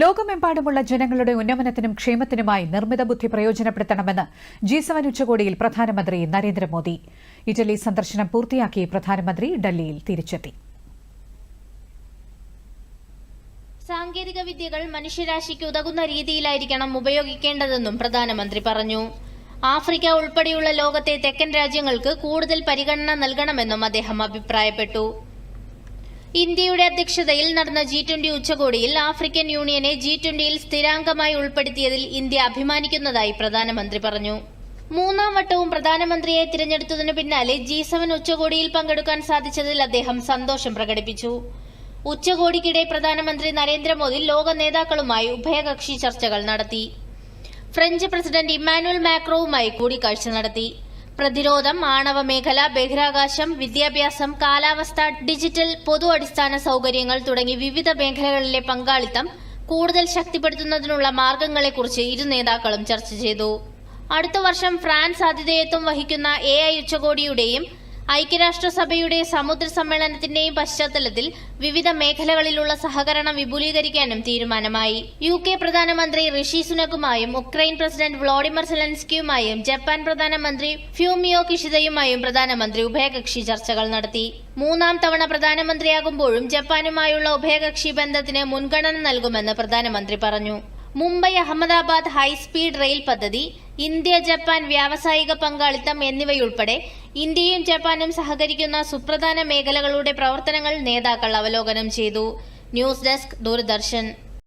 ലോകമെമ്പാടുമുള്ള ജനങ്ങളുടെ ഉന്നമനത്തിനും ക്ഷേമത്തിനുമായി നിർമ്മിത ബുദ്ധി പ്രയോജനപ്പെടുത്തണമെന്ന് ജി സെവൻ ഉച്ചകോടിയിൽ പ്രധാനമന്ത്രി നരേന്ദ്രമോദി. ഇറ്റലി സന്ദർശനം പൂർത്തിയാക്കി പ്രധാനമന്ത്രി ഡൽഹിയിൽ തിരിച്ചെത്തി. സാങ്കേതിക വിദ്യകൾ മനുഷ്യരാശിക്ക് ഉതകുന്ന രീതിയിലായിരിക്കണം ഉപയോഗിക്കേണ്ടതെന്നും പ്രധാനമന്ത്രി പറഞ്ഞു. ആഫ്രിക്ക ഉൾപ്പെടെയുള്ള ലോകത്തെ തെക്കൻ രാജ്യങ്ങൾക്ക് കൂടുതൽ പരിഗണന നൽകണമെന്നും അദ്ദേഹം അഭിപ്രായപ്പെട്ടു. ഇന്ത്യയുടെ അധ്യക്ഷതയിൽ നടന്ന ജി ട്വന്റി ഉച്ചകോടിയിൽ ആഫ്രിക്കൻ യൂണിയനെ ജി ട്വന്റിയിൽ സ്ഥിരാംഗമായി ഉൾപ്പെടുത്തിയതിൽ ഇന്ത്യ അഭിമാനിക്കുന്നതായി പ്രധാനമന്ത്രി പറഞ്ഞു. മൂന്നാം വട്ടവും പ്രധാനമന്ത്രിയെ തിരഞ്ഞെടുത്തതിനു പിന്നാലെ ജി സെവൻ ഉച്ചകോടിയിൽ പങ്കെടുക്കാൻ സാധിച്ചതിൽ അദ്ദേഹം സന്തോഷം പ്രകടിപ്പിച്ചു. ഉച്ചകോടിക്കിടെ പ്രധാനമന്ത്രി നരേന്ദ്രമോദി ലോക നേതാക്കളുമായി ഉഭയകക്ഷി ചർച്ചകൾ നടത്തി. ഫ്രഞ്ച് പ്രസിഡന്റ് ഇമ്മാനുവൽ മാക്രോവുമായി കൂടിക്കാഴ്ച നടത്തി. പ്രതിരോധം ആണവ മേഖല ബഹിരാകാശം വിദ്യാഭ്യാസം കാലാവസ്ഥ ഡിജിറ്റൽ പൊതു അടിസ്ഥാന സൗകര്യങ്ങൾ തുടങ്ങി വിവിധ മേഖലകളിലെ പങ്കാളിത്തം കൂടുതൽ ശക്തിപ്പെടുത്തുന്നതിനുള്ള മാർഗങ്ങളെക്കുറിച്ച് ഇരു നേതാക്കളും ചർച്ച ചെയ്തു. അടുത്ത വർഷം ഫ്രാൻസ് ആതിഥേയത്വം വഹിക്കുന്ന എ ഐ ഉച്ചകോടിയുടെയും ഐക്യരാഷ്ട്രസഭയുടെ സമുദ്ര സമ്മേളനത്തിന്റെയും പശ്ചാത്തലത്തിൽ വിവിധ മേഖലകളിലുള്ള സഹകരണം വിപുലീകരിക്കാനും തീരുമാനമായി. യു കെ പ്രധാനമന്ത്രി ഋഷി സുനക്കുമായും ഉക്രൈൻ പ്രസിഡന്റ് വ്ളോഡിമർ സെലൻസ്കിയുമായും ജപ്പാൻ പ്രധാനമന്ത്രി ഫ്യൂമിയോ കിഷിതയുമായും പ്രധാനമന്ത്രി ഉഭയകക്ഷി ചർച്ചകൾ നടത്തി. മൂന്നാം തവണ പ്രധാനമന്ത്രിയാകുമ്പോഴും ജപ്പാനുമായുള്ള ഉഭയകക്ഷി ബന്ധത്തിന് മുൻഗണന നൽകുമെന്ന് പ്രധാനമന്ത്രി പറഞ്ഞു. Mumbai Ahmedabad high speed rail പദ്ധതി ഇന്ത്യ ജപ്പാൻ വ്യാവസായിക പങ്കാളിത്തം എന്നിവയുൾപ്പെടെ ഇന്ത്യയും ജപ്പാനും സഹകരിക്കുന്ന സുപ്രധാന മേഖലകളുടെ പ്രവർത്തനങ്ങൾ നേതാക്കൾ അവലോകനം ചെയ്തു. News desk Doordarshan.